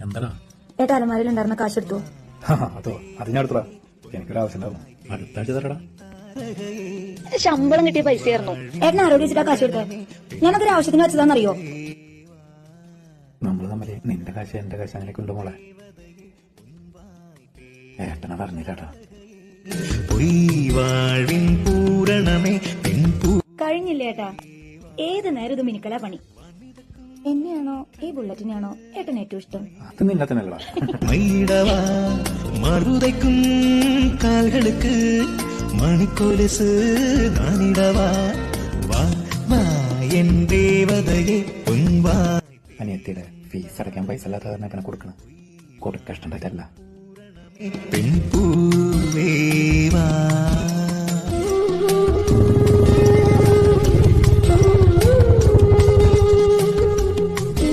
എന്താടാ? ഏട്ടാ അലമാരയിൽ ഉണ്ടായിരുന്ന കാശ് എടുത്തു അതോ അത് ഞാൻ എടുത്തടാ എനിക്കൊരു ആവശ്യം ഉണ്ടാവും അടുത്ത ആഴ്ച തരടാ. ശമ്പളം കിട്ടിയ പൈസയായിരുന്നു. ഏട്ടൻ ആരോഗ്യ വെച്ചിട്ടാ കാശ് എടുത്തേ ഞാനതൊരു ആവശ്യത്തിന് വെച്ചതാണെന്നറിയോ? നമ്മൾ തമ്മിൽ നിന്റെ കാശ് എന്റെ കാശ് അങ്ങനെയൊക്കെ ഉണ്ട് മോളെ. ഏട്ടനത് അറിഞ്ഞില്ലാട്ടാ കഴിഞ്ഞില്ലേട്ടാ ഏത് നേരം ഇത് മിനിക്കലാ പണി? എന്നെയാണോ ഈ ബുള്ളറ്റിനെയാണോ ഏട്ടൻ ഏറ്റവും ഇഷ്ടം അത് നിന്നെ തന്നെയല്ലടാ മൈടവா மறுதைக்கும் கால்களுக்கு மணிக்கொலுசு நானிடவா வா வா என் தேவதையே பொன்வா അനിയത്തിയുടെ ഫീസ് അടയ്ക്കാൻ പൈസ ഇല്ലാത്ത കാരണം അങ്ങനെ കൊടുക്കണം കൊടുക്ക ഇഷ്ടണ്ടായിട്ടല്ല பெண் பூவேவா